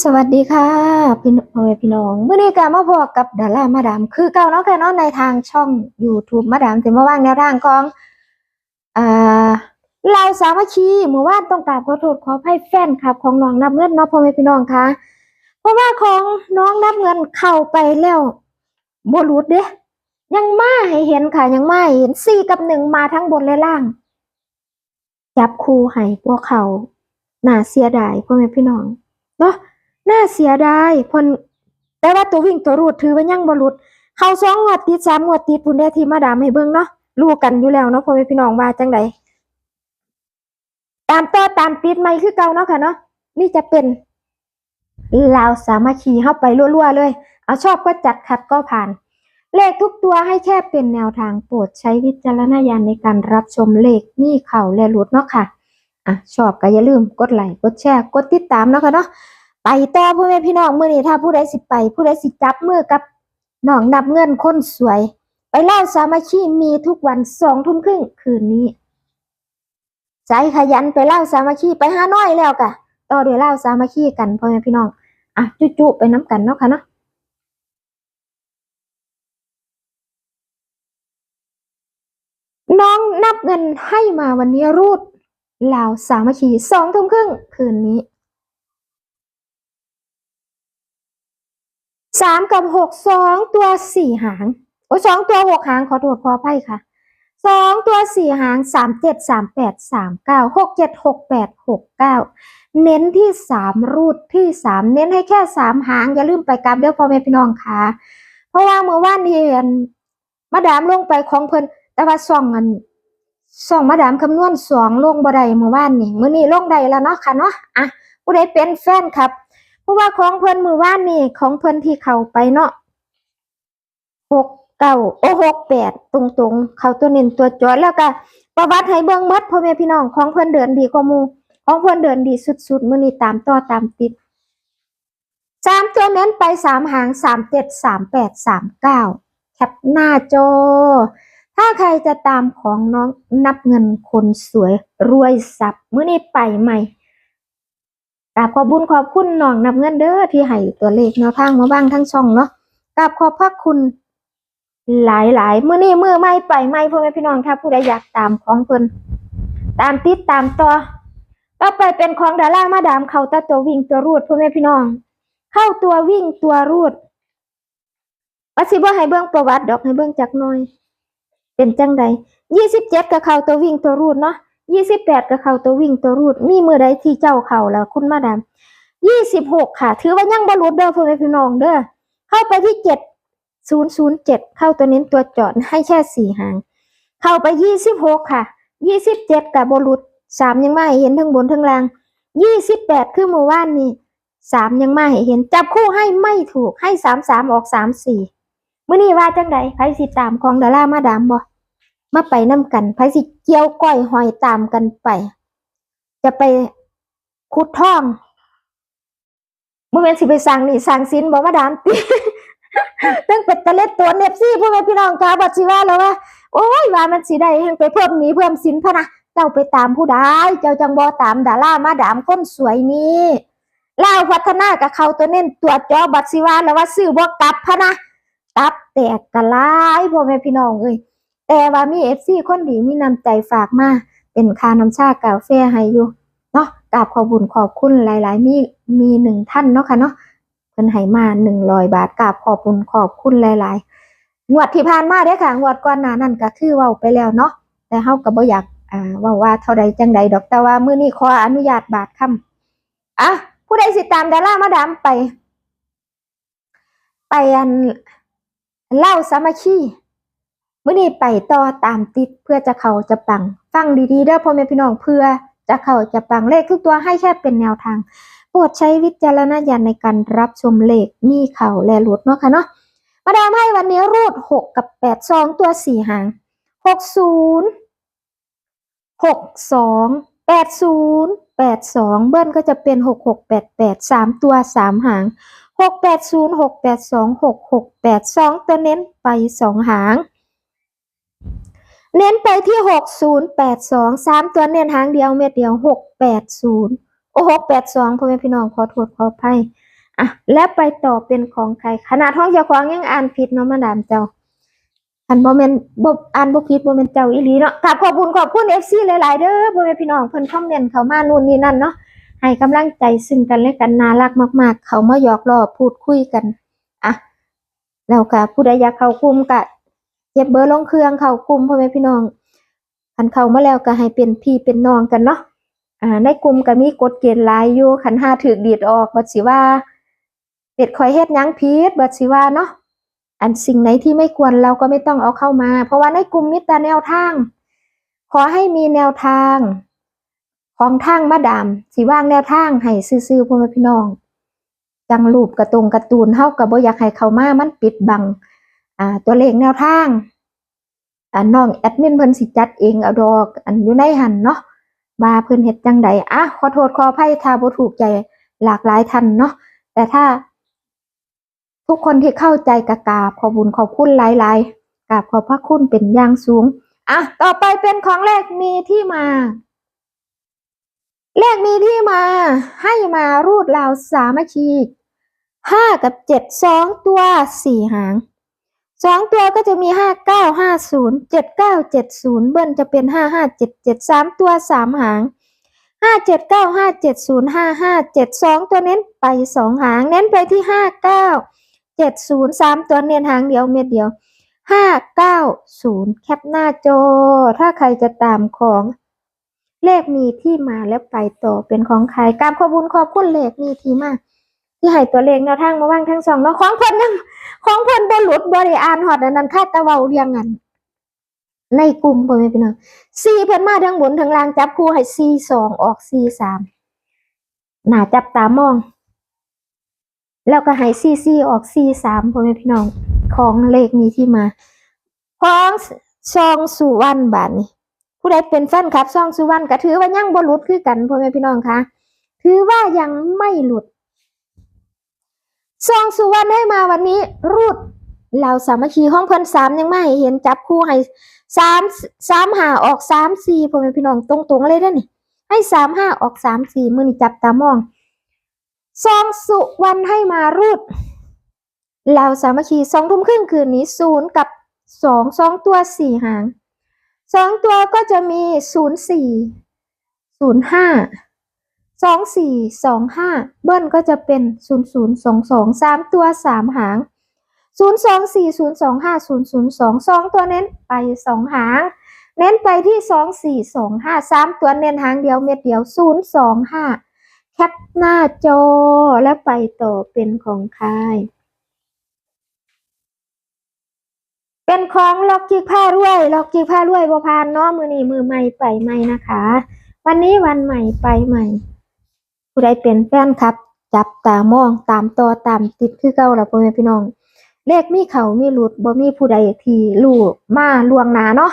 สวัสดีค่ะพี่น้องพี่น้องเมื่อนี้ก็มาพบกับดารามาดาม คือเก่าเนาะค่ะเนาะในทางช่อง YouTube มาดามถึงมาว่างแนวทางของอ่าเราสามัคคีเมื่อวานต้องกราบขอโทษขอให้แฟนคลับ ของน้องนับเงินเนาะพ่อแม่พี่น้องค่ะเพราะว่าของน้องนับเงินเข้าไปแล้วบ่หลุดเด้ยังมาให้เห็นค่ะยังมาเห็นสี่กับหนึ่งมาทั้งบนและล่าง จับคู่ให้พวกเขาหน่าเสียดายพ่อแม่พี่น้องเนาะ น่าเสียดายเพิ่นแต่ว่าตัววิ่งตัวรูดถือว่ายังบ่หลุดเข้าสองงวดติดสามงวดติดพุ่นได้ที่มาดามให้เบิ่งเนาะรู้กันอยู่แล้วเนาะพ่อแม่พี่น้องว่าจังไดตามต่อตามติดใหม่คือเก่าเนาะค่ะเนาะนี่จะเป็นลาวสามัคคีเข้าไปรั่วๆเลย เอาชอบก็จัดขัดก็ผ่าน เลขทุกตัวให้แค่เป็นแนวทางโปรดใช้วิจารณญาณในการรับชมเลขมี่เข่าและหลุดเนาะค่ะอะชอบก็อย่าลืมกดไลค์กดแชร์กดติดตามเนาะค่ะเนาะ ไปต่อพ่อแม่พี่น้องมื้อนี้ถ้าผู้ใดสิไป ผู้ใดสิจับมือกับน้องนับเงินคนสวย ไปเล่าสามัคคีมีทุกวันสองทุ่มครึ่งคืนนี้ใจขยันไปเล่าสามัคคีไปหาน้อยแล้วกะต่อเดี๋ยวเล่าสามัคคีกันพ่อแม่พี่น้องอะจุ๊ๆไปน้ำกันเนาะค่ะเนาะน้องนับเงินให้มาวันนี้รูดลาวสามัคคีสองทุ่มครึ่งคืนนี้ สามกับหกสองตัวสี่หางโอ้สองตัวหกหางขอโทษขออภัยค่ะสองตัวสี่หางสามเจ็ดสามแปดสามเก้าหกเจ็ดหกแปดหกเก้าเน้นที่สามรูดที่สามเน้นให้แค่สามหาง อย่าลืมไปกลับเด้อพ่อแม่พี่น้องค่ะ เพราะว่าเมื่อวานนี้อันมาดามลงไปของเพิ่นแต่ว่าส่องอันส่องมาดามคำนวณสองลงบ่ได้เมื่อวานนี่มื้อนี้ลงได้แล้วเนาะค่ะเนาะอะผู้ใดเป็นแฟนครับ เพราะว่าของเพิ่นมือว่านนี่ของเพิ่นที่เข้าไปเนาะหกเก้าโอ้หกแปดตรงๆ เข้าตัวเน้นตัวจอดแล้วก็ประวัติให้เบิ่งหมดพ่อแม่พี่น้องของเพิ่นเดินดีกว่ามูของเพิ่นเดินดีสุดๆมื้อนี้ตามต่อตามติดสามตัวเน้นไปสามหางสามเจ็ดสามแปดสามเก้าแคปหน้าจอ ถ้าใครจะตามของน้องนับเงินคนสวยรวยสับมื้อนี้ไปใหม่ กราบขอบบุญขอบคุณน้องนับเงินเด้อที่ให้ตัวเลขแนวทางมาบ้างทั้งช่องเนาะกราบขอบพระคุณ หลายหลายๆมื้อนี้มือไม่ไปไม่พ่อแม่พี่น้องถ้าผู้ใดอยากตามของเพิ่นตามติดตามต่อต่อไปเป็นของดารามาดามเข้าตาตัววิ่งตัวรูดพ่อแม่พี่น้อง เข้าตัววิ่งตัวรูดว่าสิบ่ให้เบิ่งประวัติดอกให้เบิ่งจักหน่อย เป็นจังใดยี่สิบเจ็ดก็เข้าตัววิ่งตัวรูดเนาะ ยี่สิบแปดก็เข้าตัววิ่งตัวรูด มีมือใดที่เจ้าเข้าแล้วคุณมาดามยี่สิบหกค่ะ ถือว่ายังบรรลุเด้อพ่อแม่พี่น้องเด้อเข้าไปที่เจ็ดศูนย์ศูนย์เจ็ดเข้าตัวเน้นตัวจอดให้แค่สี่หาง เข้าไปยี่สิบหกค่ะยี่สิบเจ็ดกับบรุษสามยังไม่เห็นทั้งบนทั้งล่างยี่สิบแปดคือเมื่อวานนี่สามยังไม่เห็น จับคู่ให้ไม่ถูกให้สามสามออกสามสี่เมื่อนี้ว่าจังใดไผสิตามของดารามาดามบ่ มาไปน้ำกันไผสิเกี่ยวก้อยหอยตามกันไป จะไปขุดทองบ่แม่นสิไปสั่งนี่สั่งสินบ่มาดามติตั้งเป็ดตะเล็ดตัวเน็บซี่พ่อแม่พี่น้องกาบัดสิว่าแล้วว่าโอ้ยว่ามันสิได้แห่งไปเพิ่มหนี้เพิ่มสินพะนะเจ้าไปตามผู้ใดเจ้าจังบ่ตามดารามาดามคนสวยนี้ลาวพัฒนากับเขาตัวเน้นตัวจอบัดสิว่าแล้วว่าซื้อบ่กลับพะนะกลับแตกกระลายพ่อแม่พี่น้องเอ้ย แต่ว่ามีเอฟซีคนดีมีน้ำใจฝากมา เป็นค่าน้ำชากาแฟให้อยู่เนาะกราบขอบุญขอบคุณหลาย ๆ มีมีหนึ่งท่านเนาะค่ะเนาะเพิ่นให้มาหนึ่งร้อยบาทกราบขอบุญขอบคุณหลาย ๆ งวดที่ผ่านมาเด้ค่ะ งวดก่อนหน้านั้นก็คือเว้าไปแล้วเนาะแต่เฮาก็บ่อยากอ่าว่าว่าเท่าใดจังใดดอกแต่ว่ามื้อนี้ขออนุญาตบาทคำอะผู้ใดสิตามดารามาดามไป ไปอันเล่าสามัคคี มื่อนี้ไปต่อตามติดเพื่อจะเขาจะปัง ฟังดีๆเด้อพ่อแม่พี่น้องเพื่อจะเขาจะปังเลขทุกตัวให้แค่เป็นแนวทางโปรดใช้วิจารณญาณในการรับชมเลขมีเข่าและหลุดเนาะค่ะเนาะมาดามให้วันนี้รูดหกกับแปดสองตัวสี่หางหกศูนย์หกสองแปดศูนย์แปดสองเบิ้ลก็จะเป็นหกหกแปดแปดสามตัวสามหางหกแปดศูนย์หกแปดสองหกหกแปดสองตัวเน้นไปสองหาง เน้นไปที่หกศูนย์แปดสองสามตัวเน้นหางเดียวเม็ดเดียวหกแปดศูนย์โอ้หกแปดสองพ่อแม่พี่น้องขอโทษขออภัยอะแล้วไปต่อเป็นของใครขนาดท้องเจ้าของยังอ่านผิดเนาะมาดามเจ้าอันบ่แม่นบอ่านบ่ผิดบ่แม่นเจ้าอีหลีเนาะกราบขอบคุณขอบคุณ FC หลายๆเด้อพ่อแม่พี่น้องเพิ่นคอมเมนต์เข้ามานู่นนี่นั่นเนาะให้กำลังใจซึ่งกันและกันน่ารักมาก ๆ เขามาหยอกล้อพูดคุยกันอะแล้วก็ผู้ใดอยากเข้ากลุ่มก็ เก็บเบอร์ลงเครื่องเข้ากลุ่มพ่อแม่พี่น้องคันเข้ามาแล้วก็ให้เป็นพี่เป็นน้องกันเนาะอ่าในกลุ่มก็มีกฎเกณฑ์หลายอยู่คันห้าถือดีดออกบัดสิว่าเป็ดคอยเฮ็ดยั้งผิดบัดสิว่าเนาะอันสิ่งไหนที่ไม่ควรเราก็ไม่ต้องเอาเข้ามา เพราะว่าในกลุ่มมีแต่แนวทาง ขอให้มีแนวทาง ของทางมาดามสิว่างแนวทางให้ซื่อๆพ่อแม่พี่น้อง จังรูปกระตรงกร์ตูนเฮาก็บ่อยากให้เขามามันปิดบัง อ่าตัวเลขแนวทางอ่าน้องแอดมินเพิ่นสิจัดเองเอาดอกอันอยู่ในหันเนาะว่าเพิ่นเฮ็ดจังใดอะขอโทษขออภัยถ้าบ่ถูกใจหลากหลายท่านเนาะแต่ถ้า ทุกคนที่เข้าใจกะกาบขอบุญขอบคุณหลายๆกราบขอบพระคุณเป็นอย่างสูงอะต่อไปเป็นของเลขมีที่มาเลขมีที่มาให้มารูดราวสามัคคีห้ากับเจ็ดสองตัวสี่หาง สองตัวก็จะมีห้าเก้าห้าศูนย์เจ็ดเก้าเจ็ดศูนย์เบิ้ลจะเป็นห้าห้าเจ็ดเจ็ดสามตัวสามหางห้าเจ็ดเก้าห้าเจ็ดศูนย์ห้าห้าเจ็ดสองตัวเน้นไปสองหาง เน้นไปที่ห้าเก้าเจ็ดศูนย์สามตัวเน้นหางเดียวเม็ดเดียวห้าเก้าศูนย์แคปหน้าจอ ถ้าใครจะตามของเลขมีที่มาแล้วไปต่อเป็นของใครกาบขอบุญขอบคุณเลขมีที่มา ที่ให้ตัวเลขแนวทางมาว่างทั้งสองเนาะของเพิ่นยังของเพิ่นบ่หลุดบ่ได้อ่านฮอดอันนั้นคาดต่เว้าเรียงกันในกลุ่มบ่แม่พี่น้อง4เพิ่นมาทั้งบนทั้งล่างจับคู่ให้4 2องออก4 3น่าจับตามอง แล้วก็ให้4 4ออก4 3พ่อแม่พี่น้องของเลขมีที่มาของซองสุวรรณบาดนี้ผู้ใดเป็นแฟนคลับซองสุวรรณก็ถือว่ายังบ่หลุดคือกันพ่อแม่พี่น้องคะถือว่ายังไม่หลุด ซองสุวรรณให้มาวันนี้ รูดเราสามัคคีห้องเพิ่นสามยังไม่เห็นจับคู่ให้สามสามหาออกสามสี่พ่อแม่พี่น้องตรงๆเลยได้นี่ให้สามห้าออกสามสี่มือนี่จับตามองซองสุวรรณให้มารูดเราสามัคคีสองทุ่มครึ่งคืนนี้ศูนย์กับสองสองตัวสี่หางสองตัวก็จะมีศูนย์สี่ศูนย์ห้า สองสี่สองห้าเบิ้ลก็จะเป็นศูนย์ศูนย์สองสองสามตัวสามหางศูนย์สองสี่ศูนย์สองห้าศูนย์ศูนย์สองสองตัวเน้นไปสองหาง เน้นไปที่สองสี่สองห้าสามตัวเน้นหางเดียวเม็ดเดียวศูนย์สองห้าแคปหน้าจอแล้วไปต่อเป็นของใครเป็นของล็อกจิกผ้ารวยล็อกจิกผ้ารวยบพานเนาะมือนี้มือใหม่ไปใหม่นะคะ วันนี้วันใหม่ไปใหม่ ผู้ใดเป็นแฟนครับ จับตามองตามต่อตามติดคือเก่าล่ะพ่อแม่พี่น้อง เลขมีเขามีหลุดบ่มีผู้ใดที่รู้มาลวงหนาเนาะ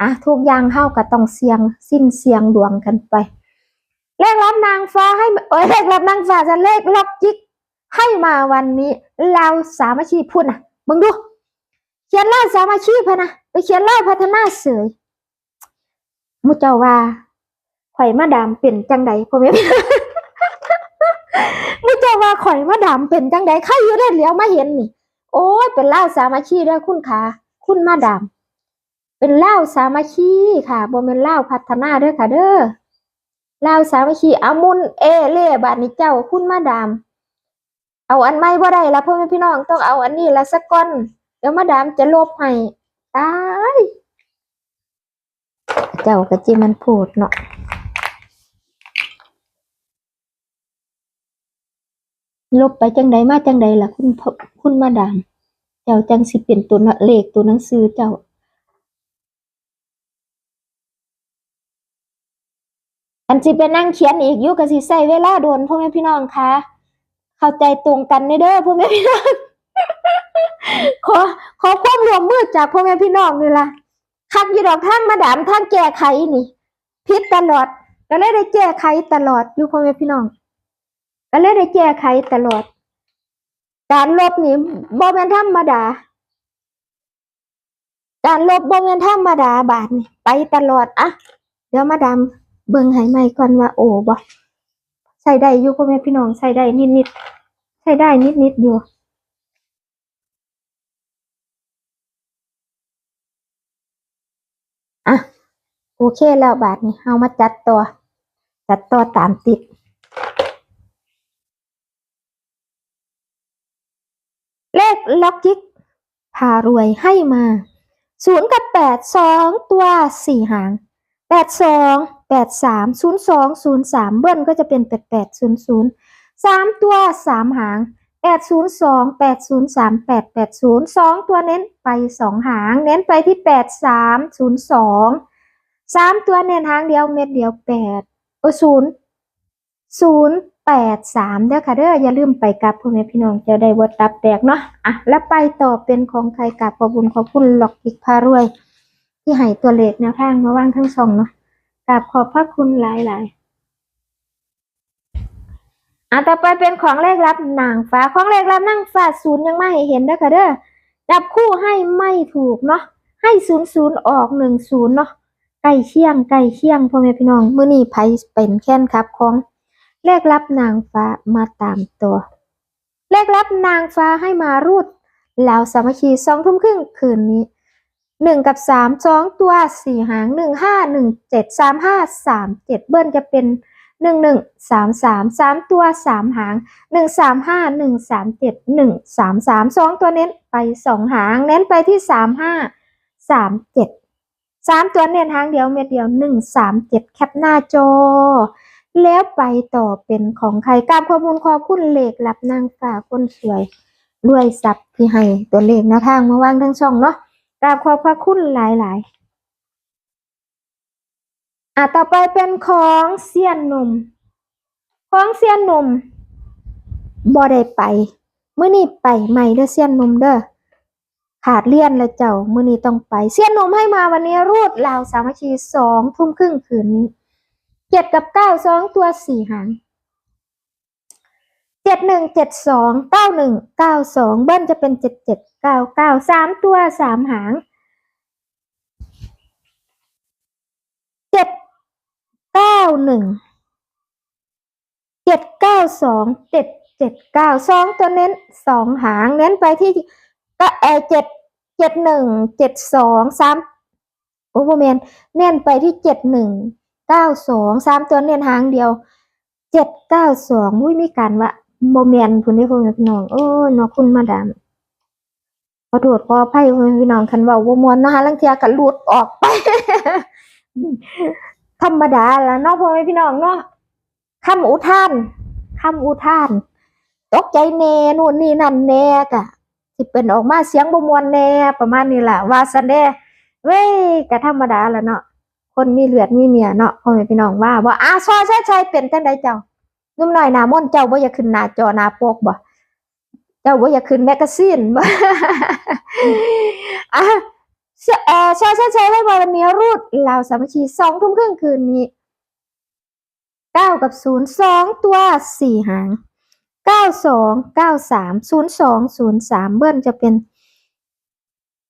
อะทุกอย่างเฮาก็ต้องเสียงสิ้นเสียงดวงกันไป เลขรับนางฟ้าให้เอ้ยเลขรับนางฟ้าจะเลขล็อกจิกให้มาวันนี้เราสามัคคีพูดนะเบิ่งดู เขียนล่าสามัคคีพนะไปเขียนล่าพัฒนาเสยมุเจ้าว่าข่อยมาดามเป็นจังใดพ่อแม่พี่ มุเจ้าว่าข่อยมาดามเป็นจังใดใครอยู่ได้เหลียวมาเห็นนี่ โอ้ยเป็นเล่าสามัคคีด้อคุณค่ะคุณมาดาม เป็นเล่าสามัคคีค่ะบ่แม่นเล่าพัฒนาด้อค่ะ เด้อเล่าสามัคคีอามุนเอเล่บาดนี้เจ้าคุณมาดาม เอาอันใหม่บ่ได้ละพ่อแม่พี่น้องต้องเอาอันนี้ละสักก้อนเดี๋ยวมาดามจะลบให้ตายเจ้าก็จิมันพูดเนาะ ลบไปจังใดมาจังใดล่ะคุณคุณมาดาม เจ้าจังสิเป็นตัวเลขตัวหนังสือเจ้า อันสิไปนั่งเขียนอีกอยู่ก็สิใช้เวลาโดนพ่อแม่พี่น้องคะเข้าใจตรงกันเด้อพ่อแม่พี่น้องขอขอความร่วมมือจากพ่อแม่พี่น้องนี่ล่ะคักยี่ดอกทางมาดามทางแก้ไขนี่ผิดตลอดก็เลยได้แก้ไขตลอดอยู่พ่อแม่พี่น้อง ก็เลยได้แก้ไขตลอด การลบนี่บ่แม่นธรรมดา การลบบ่แม่นธรรมดาบาทนี่ไปตลอดอะเดี๋ยวมาดามเบิ่งให้ใหม่ก่อนว่าโอ้บ่ใส่ได้อยู่พ่อแม่พี่น้องใส่ได้นิดใช้ได้นิดนิดๆอยู่อะโอเคแล้วบาทนี้เอามาจัดตัวจัดตัวตามติด เล็อกยิกพารวยให้มาศูนย์กับแปดสองตัวสี่หางแปดสองแปดสามศูนย์สองศูนย์สามเบิ้ลก็จะเป็นแปดแปดศูนย์ศูนย์สามตัวสามหางแปดศูนย์สองแปดศูนย์สามแปดแปดศูนย์สองตัวเน้นไปสองหาง เน้นไปที่แปดสามศูนย์สองสามตัวเน้นหางเดียวเม็ดเดียวแปดโอศูนย์ศูนย์ แปดสามเด้อค่ะเด้ออย่าลืมไปกับพ่อแม่พี่น้องจะได้วดตับแตกเนาะอะแล้วไปต่อเป็นของใครกับขอบุญขอบคุณหลอกอีกพารวย ที่ให้ตัวเลขแนวทางมาว่างทั้งสองเนาะกับขอบพระคุณหลายหลายๆอะต่อไปเป็นของเลขลับนางฟ้าของเลขลับนางฟ้าศูนย์ยังไม่เห็นเด้อค่ะเด้อจับคู่ให้ไม่ถูกเนาะให้ศูนย์ศูนย์ออกหนึ่งศูนย์เนาะใกล้เคียงใกล้เคียงพ่อแม่พี่น้องมื้อนี้ไผเป็นแค้นครับของ เลขลับนางฟ้ามาตามตัวเลขลับนางฟ้าให้มารูดแล้วสามัคคีสองทุ่มครึ่งคืนนี้หนึ่งกับสามสองตัวสี่หางหนึ่งห้าหนึ่งเจ็ดสามห้าสามเจ็ดเบิ้ลจะเป็นหนึ่งหนึ่งสามสามสามตัวสามหางหนึ่งสามห้าหนึ่งสามเจ็ดหนึ่งสามสามสองตัวเน้นไปสองหาง เน้นไปที่สามห้าสามเจ็ดสามตัวเน้นหางเดียวเม็ดเดียวหนึ่งสามเจ็ดแคปหน้าจอ แล้วไปต่อเป็นของใครกราบขอบคุณขอบคุณเลขรับนางฟ้าคนสวยรวยทรัพย์ที่ให้ตัวเลขนวทางมาวางทั้งช่องเนาะกราบขอบพระคุณหลาย ๆ อะต่อไปเป็นของเซียนหนุ่มของเซียนหนุ่มบ่ได้ไปเมื้อนี้ไปใหม่เด้อเซียนหนุ่มเด้อขาดเลี่ยนแล้วเจ้าเมื้อนี้ต้องไปเซียนหนุ่มให้มาวันนี้รูดลาวสามัคคีสองทุ่มครึ่งคืนนี้ เจ็ดกับเก้าสองตัวสี่หางเจ็ดหนึ่งเจ็ดสองเก้าหนึ่งเก้าสองเบิ้ลจะเป็นเจ็ดเจ็ดเก้าเก้าสามตัวสามหางเจ็ดเก้าหนึ่งเจ็ดเก้าสองเจ็ดเจ็ดเก้าสองตัวเน้นสองหางเน้นไปที่ก็เออเจ็ดเจ็ดหนึ่งเจ็ดสองสามโอ้โหแมนเน้นไปที่เจ็ดหนึ่ง เก้าสองสามตัวเน้นหางเดียวเจ็ดเก้าสองมุ้ยมีการว่าโมเมนพุ่นที่พ่อแม่พี่น้องโอ้ยเน้องคุณมาดามขอโทษขออภัยพ่อแม่พี่น้องคันเว่าบ่มวนนะฮะลังเทียก็หลุดออกไป ธรรมดาแล้วเนาะพ่อแม่พี่น้องเนาะคำอุทานคำอุทาน ตกใจแน่นู่นนี่นั่นแน่กะสิเป็นออกมาเสียงบ่มวนแน่ประมาณนี้แหละว่าซะแน่เว้ยก็ธรรมดาแล้วเนาะ คนมีเลือดมีเนียเนาะพ่อแม่พี่น้องว่าว่าอาซอใช่ใช่เป็นจังไดเจ้านุ่มหน่อยหน้ามนเจ้าบ่อยากขึ้นหน้าจอหน้าปกบ่เจ้าบ่อยากขึ้นแมกกาซีนบ่อะเอ่อใช่ใช่ใช่ให้มาวันนี้รูดเราวสามัคคีสองทุ่มครึ่งคืนนี้เก้ากับศูนย์สองตัวสี่หางเก้าสองเก้าสามศูนย์สองศูนย์สามเบิ้ลจะเป็น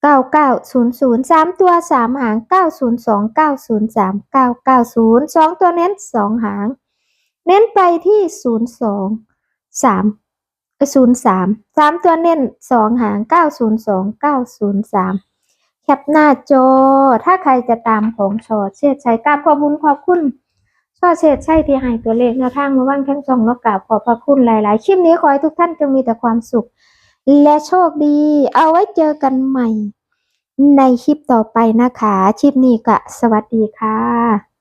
เก้าเก้าศูนย์ศูนย์สามตัวสามหางเก้าศูนย์สองเก้าศูนย์สามเก้าเก้าศูนย์สองตัวเน้นสองหาง เน้นไปที่ศูนย์สองสามศูนย์สามสามตัวเน้นสองหางเก้าศูนย์สองเก้าศูนย์สามแคปหน้าจอ ถ้าใครจะตามของชอเชษชัยกราบขอบคุณขอบคุณชอเชษชัยที่ให้ตัวเลขแนวทางมาว่างทั้งสองแล้วกราบขอบพระคุณหลาย ๆ คลิปนี้ขอให้ทุกท่านจงมีแต่ความสุข และโชคดี เอาไว้เจอกันใหม่ ในคลิปต่อไปนะคะคลิปนี้ก็สวัสดีค่ะ